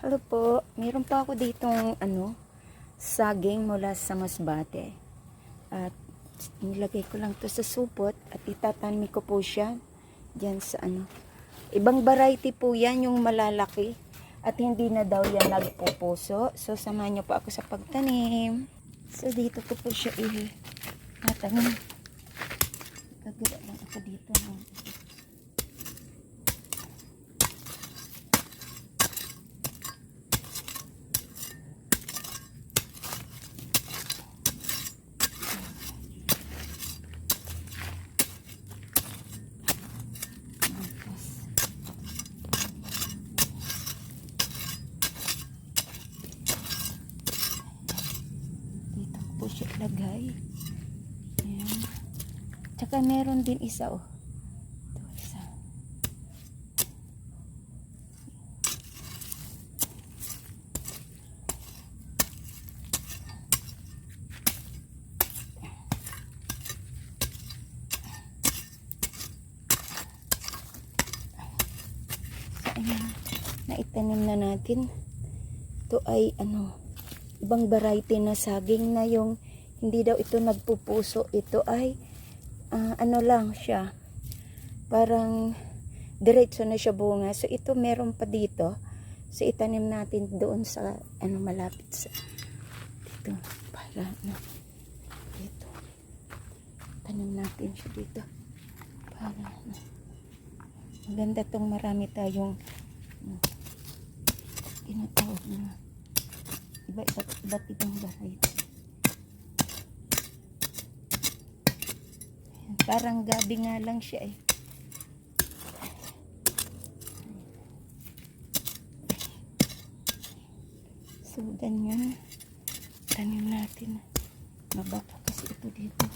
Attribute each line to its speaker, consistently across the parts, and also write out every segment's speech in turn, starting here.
Speaker 1: Hello po, meron pa ako ditong ano, saging mula sa Masbate. At nilagay ko lang to sa supot at itatanim ko po siya diyan sa ano. Ibang variety po yan, yung malalaki. At hindi na daw yan nagpupuso. So, samahan niyo po ako sa pagtanim. So, dito ko po siya i-natanim. Gagawa lang ako dito. No? Dito ko po siya ilagay. Ayan. Tsaka meron din isa oh. Ito isa. Naitanim na natin. Ito ay ano, ibang variety na saging na yung hindi daw ito nagpupuso. Ito ay ah, ano lang siya. Parang diretso na siya bunga. So ito meron pa dito. So itanim natin doon sa ano malapit sa dito para na dito. Tanim natin siya dito. Para na maganda tong marami tayong ano, tinatawag na iba iba't ibang variety. Ayan, Parang gabi nga lang siya eh. So, ganyan. Tanim natin. Mababa kasi ito dito.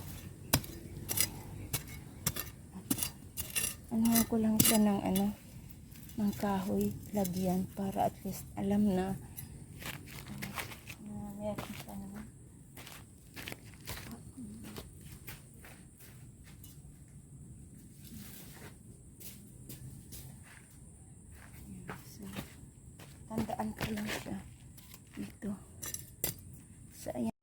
Speaker 1: Ano ko lang siya ng ano, ng kahoy, lagyan para at least alam na na meron pa naman. Ayan, So, tandaan ko lang siya dito. So, ayan.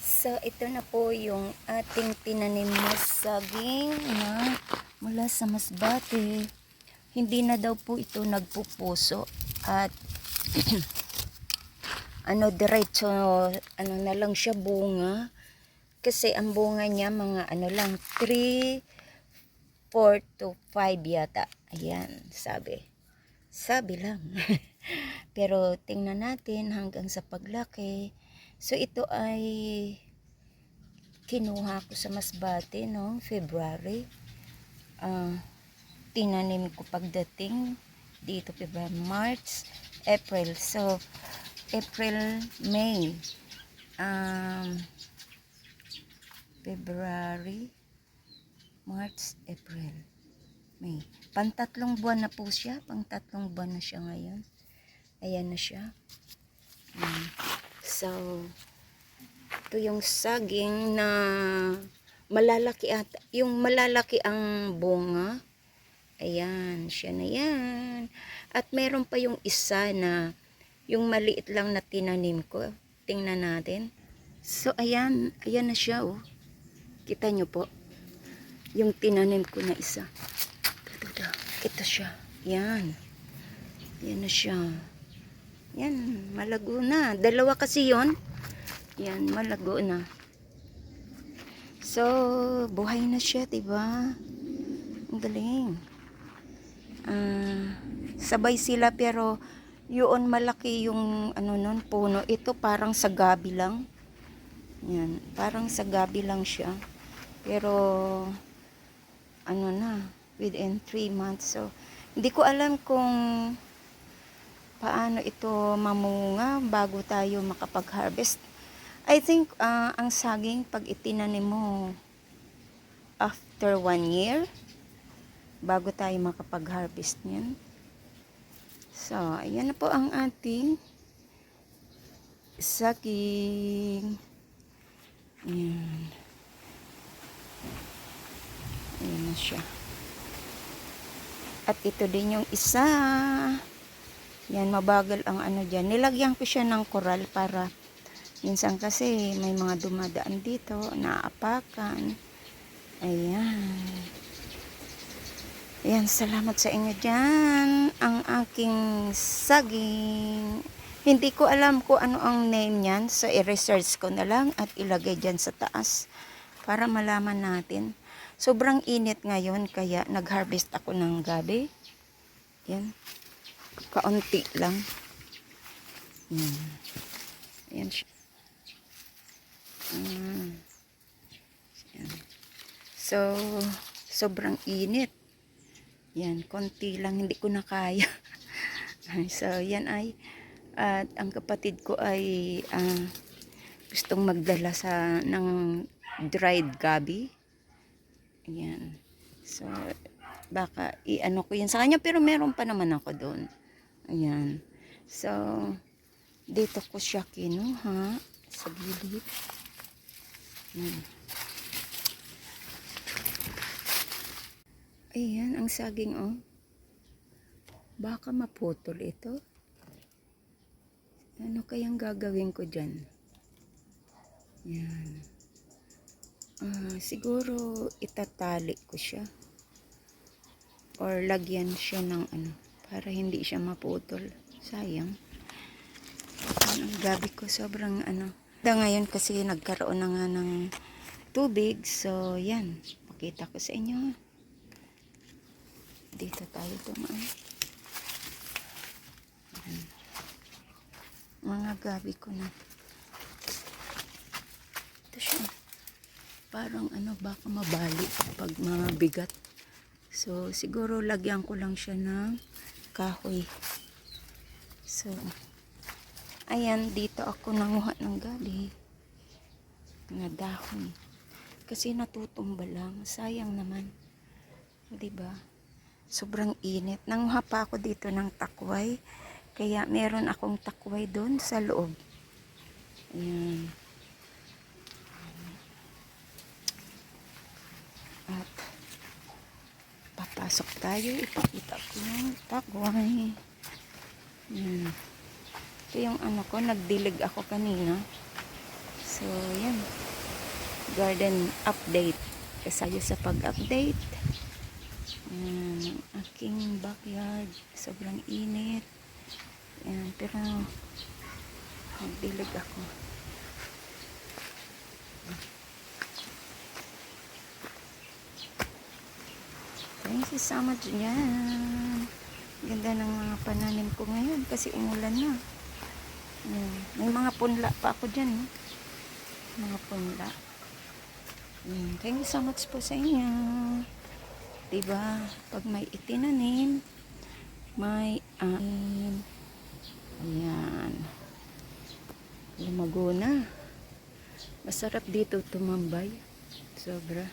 Speaker 1: So, ito na po yung ating tinanim na saging na mula sa Masbate. Hindi na daw po ito nagpupuso at ano diretso ano na lang siya bunga kasi ang bunga niya mga ano lang 3 4 to 5 yata ayan sabi. Sabi lang. Pero tingnan natin hanggang sa paglaki. So ito ay kinuha ko sa Masbate no? February. Ah tinanim ko pagdating dito February, March, April. So, April, May, um, February, March, April, May. Pantatlong buwan na po siya. Pangtatlong buwan na siya ngayon. Ayan na siya. Ayan. So, ito yung saging na malalaki at yung malalaki ang bunga Ayan, siya na yan. At meron pa yung isa na, yung maliit lang na tinanim ko. Tingnan natin. So, ayan, ayan na siya, oh. Kita nyo po. Yung tinanim ko na isa. Ito siya. Yan. Yan na siya. Yan, malago na. Dalawa kasi yon Yan, malago na. So, buhay na siya, diba? Ang galing. Ah, sabay sila pero yun malaki yung ano nun puno ito parang sa gabi lang yan parang sa gabi lang siya pero ano na within 3 months. So, hindi ko alam kung paano ito mamunga bago tayo makapag-harvest. I think uh, ang saging pag itinanim mo after 1 year bago tayo makapag-harvest niyan. So, ayan na po ang ating saging. Ayan. Ayan na siya. At ito din yung isa. Yan, mabagal ang ano dyan. Nilagyan ko siya ng koral para minsan kasi may mga dumadaan dito, naapakan. Ayan. Ayan, salamat sa inyo dyan. Ang aking saging. Hindi ko alam kung ano ang name niyan. So, i-research ko na lang at ilagay dyan sa taas para malaman natin. Sobrang init ngayon kaya nag-harvest ako ng gabi. Yan. Kaunti lang. Yan. Yan siya. Mm. Yan. So, sobrang init. Yan, konti lang. Hindi ko na kaya. so, yan ay at ang kapatid ko ay ah, gustong magdala sa ng dried gabi. Ayan. So, baka i-ano ko yun sa kanya pero meron pa naman ako doon. Ayan. So, dito ko siya kinuha sa gilid. Ayan. Ayan, ang saging oh. Baka maputol ito. Ano kayang gagawin ko dyan? Yan. Ah, siguro itatali ko siya. Or lagyan siya ng ano, para hindi siya maputol. Sayang. Yan ang gabi ko, sobrang ano. Da ngayon kasi nagkaroon na nga ng tubig. So, yan. Pakita ko sa inyo. Dito tayo tumaan. Mga gabi ko na. Ito siya. Parang ano, baka mabali pag mga bigat. So, siguro lagyan ko lang siya ng kahoy. So, ayan, dito ako nanguha ng gabi. Mga dahon. Kasi natutumba lang. Sayang naman. Ba? Sobrang init. Nanguha pa ako dito ng takway. Kaya meron akong takway doon sa loob. Ayan. At papasok tayo. Ipakita ko yung takway. Ayan. Ito yung ano ko. Nagdilig ako kanina. So, yan. Garden update. Kasayo sa pag-update. Ang aking backyard. Sobrang init. Ayan, pero nagdilig ako. Thank you so much yan. Ganda ng mga pananim ko ngayon kasi umulan na. Ayan. May mga punla pa ako dyan. No? Mga punla. Ayan. Thank you so much po sa inyo. Diba? Pag may itinanim, may um, Ayan. Lumago na. Masarap dito tumambay. Sobra.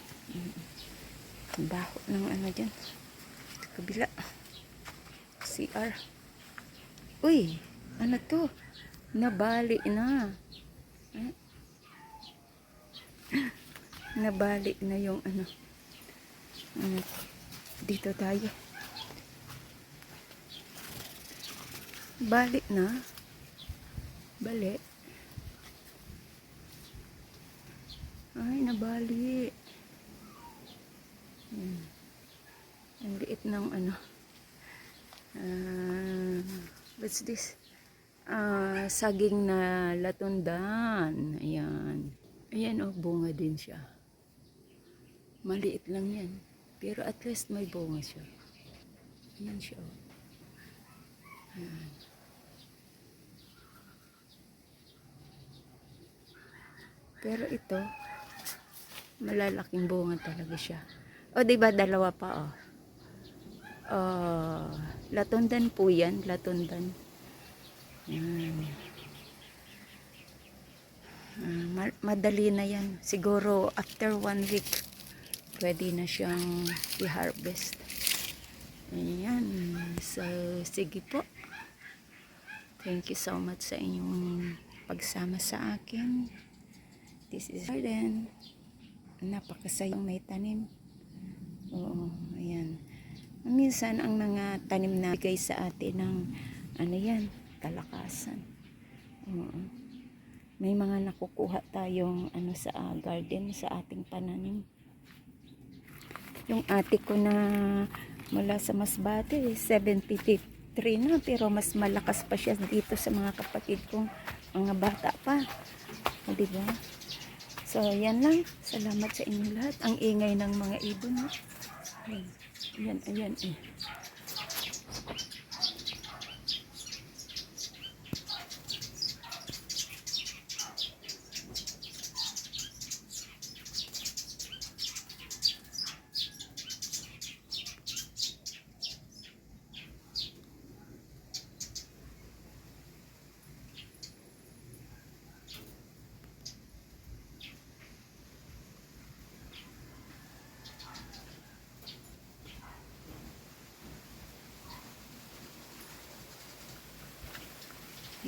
Speaker 1: Baho ng ano dyan. Kabila. CR. Uy! Ano to? Nabali na. Eh? Nabali na yung ano. ano. Dito tayo. Balik na. Balik. Ay, nabali. Hmm. Ang liit ng ano. Uh, what's this? Uh, saging na latundan. Ayan. Ayan oh, bunga din siya. Maliit lang yan. Pero at least may bunga siya. Ayan siya oh. Pero ito, malalaking bunga talaga siya. O, di ba dalawa pa, oh. Uh, latundan po yan, latundan. Uh, ma- madali na yan. Siguro, after one week, pwede na siyang i-harvest. Ayan. So, sige po. Thank you so much sa inyong pagsama sa akin. This is garden. Napakasayang may tanim. Oo, ayan. Minsan ang mga tanim na bigay sa atin ng ano yan, kalakasan. Oo. May mga nakukuha tayong ano sa ah, garden sa ating pananim. Yung ate ko na mula sa Masbate, 73 na pero mas malakas pa siya dito sa mga kapatid kong mga bata pa. O, diba? So, yan lang. Salamat sa inyo lahat. Ang ingay ng mga ibon. No? Ay, ayan, ayan. Eh. Ang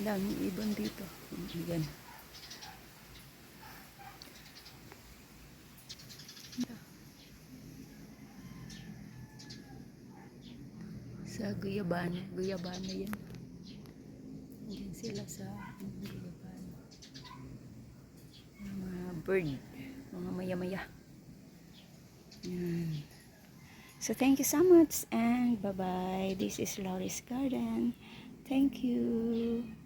Speaker 1: daming ibon dito. Ayan. Sa Guyabana. Guyabana yan. Yan sila sa Guyabana. Mga bird. Mga maya-maya. Yan. So thank you so much and bye-bye. This is Laurie's Garden. Thank you.